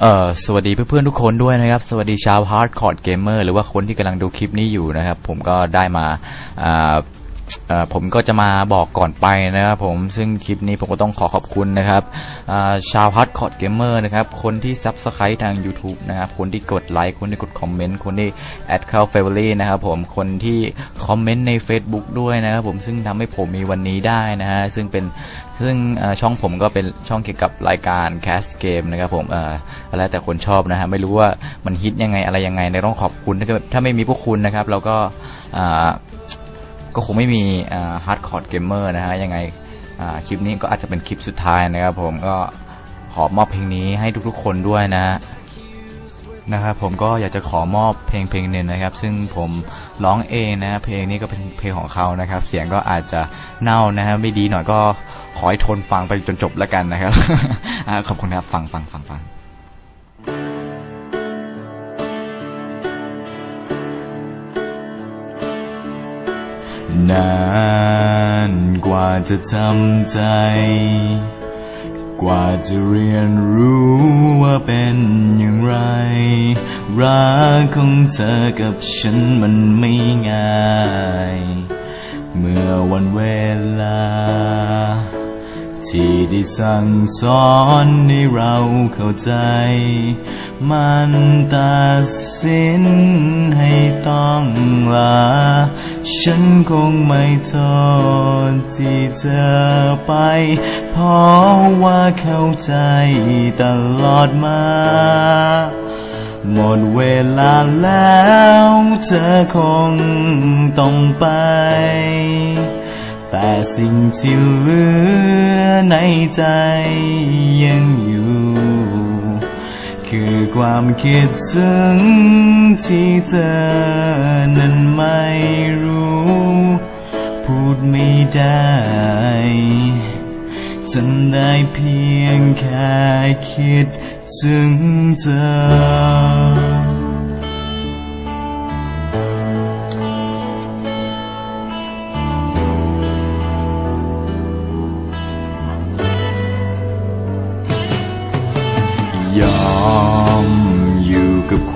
เอ่อสวัสดีเพื่อนๆทุกคนด้วยนะครับ สวัสดีชาวฮาร์ดคอร์ดเกมเมอร์หรือว่าคนที่กำลังดูคลิปนี้อยู่นะครับ ผมก็ได้มาอ่าผมก็จะมาบอกก่อนไปนะครับผมซึ่งคลิปนี้ผมก็ต้องขอขอบคุณนะครับชาวฮาร์ดคอร์ดเกมเมอร์นะครับ คนที่ซับสไครต์ทาง YouTube นะครับ คนที่กดไลค์ คนที่กดคอมเมนต์ คนที่แอดเข้าเฟเวอรี่นะครับผมคนที่คอมเมนต์ใน Facebook ด้วยนะครับผมซึ่งทำให้ผมมีวันนี้ได้นะฮะซึ่งเป็น ซึ่งช่องผมก็เป็นช่องเกี่ยวกับรายการแคสเกมนะครับผมเอ่อแล้วแต่คนชอบนะฮะไม่รู้ว่ามันฮิตยังไงอะไรยังไงในต้องขอบคุณถ้าไม่มีพวกคุณนะครับเราก็ก็คงไม่มีฮาร์ดคอร์ดเกมเมอร์นะฮะยังไงคลิปนี้ก็อาจจะเป็นคลิปสุดท้ายนะครับผมก็ขอมอบเพลงนี้ให้ทุกๆคนด้วยนะนะครับผมก็อยากจะขอมอบเพลงเพลงหนึ่งนะครับ ซึ่งผมร้องเองนะเพลงนี้ก็เป็นเพลงของเขานะครับ เสียงก็อาจจะเน่านะฮะไม่ดีหน่อยก็ ขอให้ทนฟังไปจนจบแล้วกันนะครับอขอบคุณครับฟังฟังฟังฟังนานกว่าจะทำใจ กว่าจะเรียนรู้ว่าเป็นอย่างไร รักของเธอกับฉันมันไม่ง่าย เมื่อวันเว ได้สั่งสอนให้เราเข้าใจ มันตัดสินให้ต้องลา ฉันคงไม่โทษที่เธอไป เพราะว่าเข้าใจตลอดมาหมดเวลาแล้วเธอคงต้องไป แต่สิ่งที่เหลือในใจยังอยู่ คือความคิดถึงที่เธอนั้นไม่รู้ พูดไม่ได้จำได้เพียงแค่คิดถึงเธอ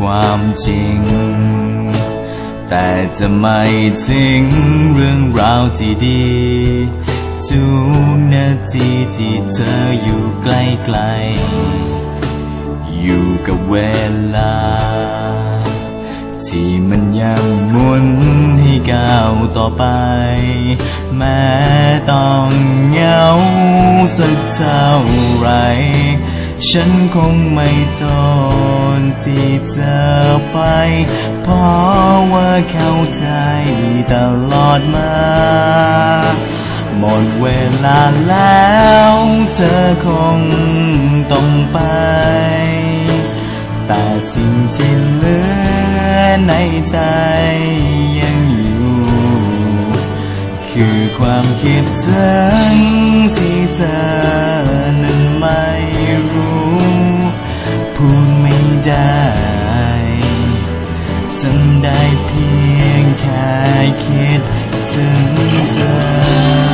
ความจริง แต่จะไม่ทิ้งเรื่องราวที่ดีทุกนาทีที่เธออยู่ใกล้ๆอยู่กับเวลา ที่มันยังหมุนให้ก้าวต่อไป แม้ต้องเหงาสักเท่าไหร ฉันคงไม่ทนที่เธอไป เพราะว่าเข้าใจตลอดมา หมดเวลาแล้ว เธอคงต้องไป แต่สิ่งที่เหลือในใจยังอยู่ คือความคิดถึงที่เธอนั้นไม่ พูดไม่ได้จำได้เพียงแค่คิดถึงเธอ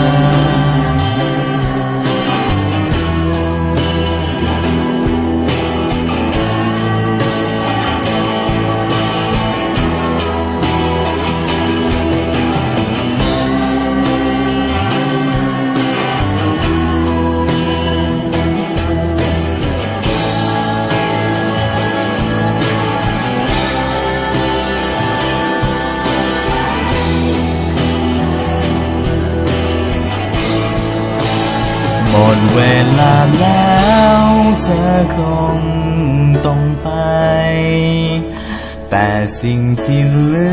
เวลาแล้วเธอคงต้องไป แต่สิ่งที่เหลื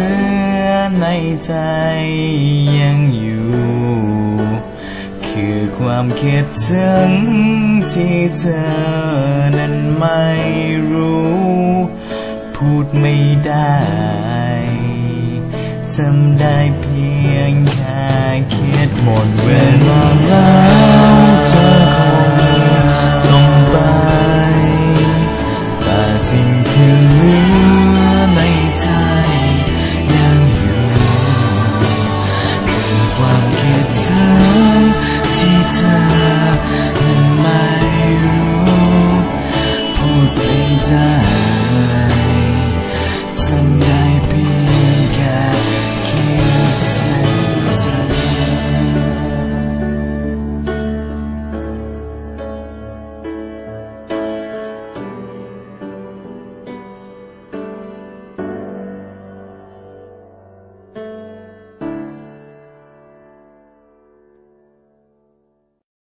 อในใจยังอยู่ คือความคิดถึงที่เธอนั้นไม่รู้ พูดไม่ได้จำได้เพียงแค่คิดหมดเวลาแล้วเธอ